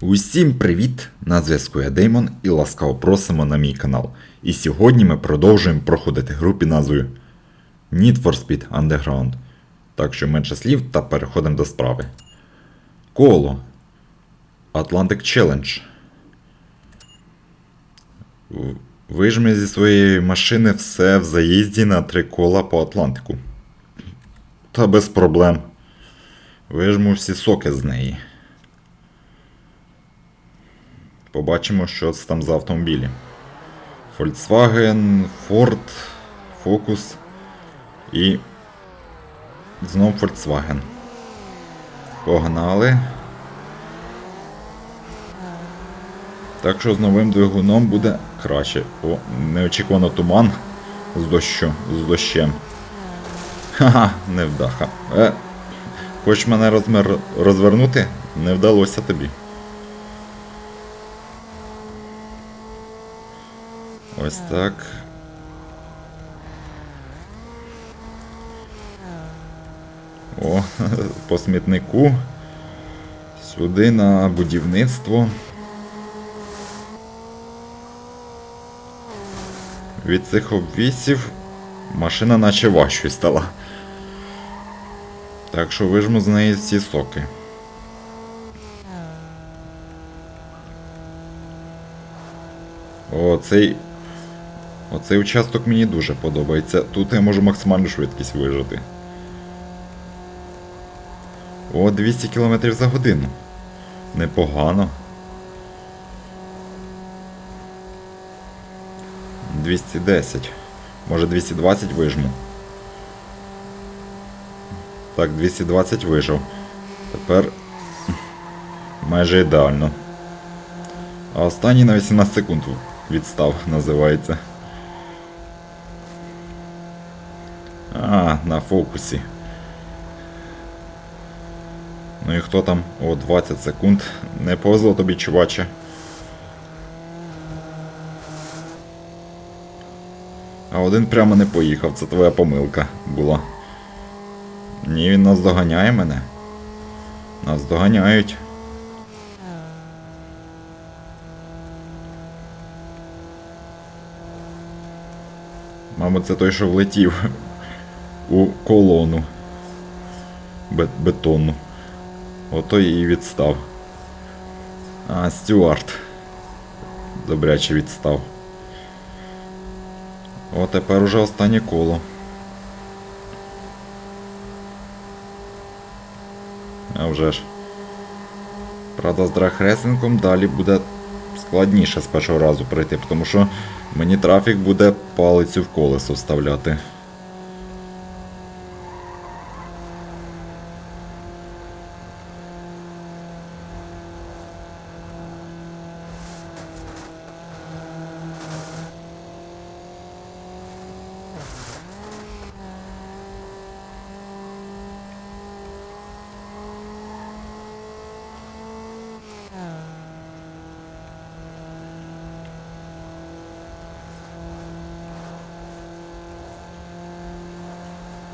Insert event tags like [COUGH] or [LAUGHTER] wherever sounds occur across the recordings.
Усім привіт! На зв'язку я Деймон і ласкаво просимо на мій канал. І сьогодні ми продовжуємо проходити гру під назвою Need for Speed Underground. Так що менше слів та переходимо до справи. Коло. Atlantic Challenge. Вижми зі своєї машини все в заїзді на три кола по Атлантику. Та без проблем. Вижму всі соки з неї. Побачимо, що це там за автомобілі. Volkswagen, Ford, Focus і знов Volkswagen. Погнали. Так що з новим двигуном буде краще. О, неочікувано туман з дощу, з дощем. Ха-ха, невдаха. Е, хочеш мене розмер... розвернути? Не вдалося тобі. Ось так. О, [LAUGHS] по смітнику. Сюди на будівництво. Від цих обвісів машина наче важчою стала. Так що вижму з неї всі соки. О, цей. Оцей участок мені дуже подобається. Тут я можу максимальну швидкість вижити. О, 200 км за годину. Непогано. 210. Може 220 вижму. Так, 220 вижив. Тепер майже ідеально. А останній на 18 секунд відстав, називається. А, на фокусі. Ну і хто там? О, 20 секунд. Не повезло тобі, чуваче. А один прямо не поїхав, це твоя помилка була. Ні, він нас доганяє мене. Нас доганяють. Мабуть, це той, що влетів у колону Бе- бетонну. Ото і відстав. А, Стюарт. Добряче відстав. О, тепер уже останнє коло. А вже ж. Правда, з драгресингом далі буде складніше з першого разу пройти, тому що мені трафік буде палицю в колесо вставляти.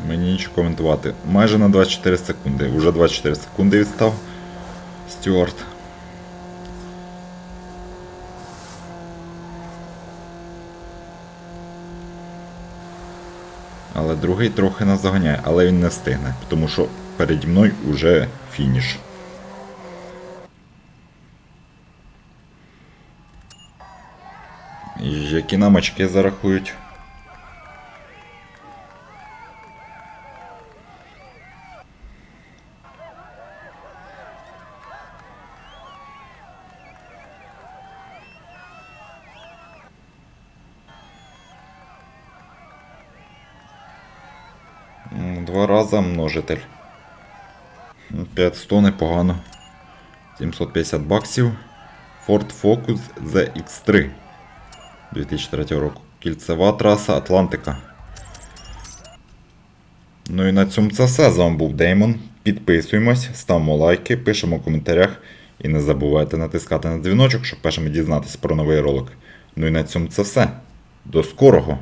Мені нічого коментувати. Майже на 24 секунди. Уже 24 секунди відстав. Стюарт. Але другий трохи нас заганяє, але він не встигне, тому що переді мною вже фініш. Які нам очки зарахують? Два рази множитель. 500 непогано. 750 баксів. Ford Focus ZX3 2003 року. Кільцева траса Атлантика. Ну і на цьому це все. З вами був Деймон. Підписуємось, ставимо лайки, пишемо в коментарях. І не забувайте натискати на дзвіночок, щоб першими дізнатися про новий ролик. Ну і на цьому це все. До скорого!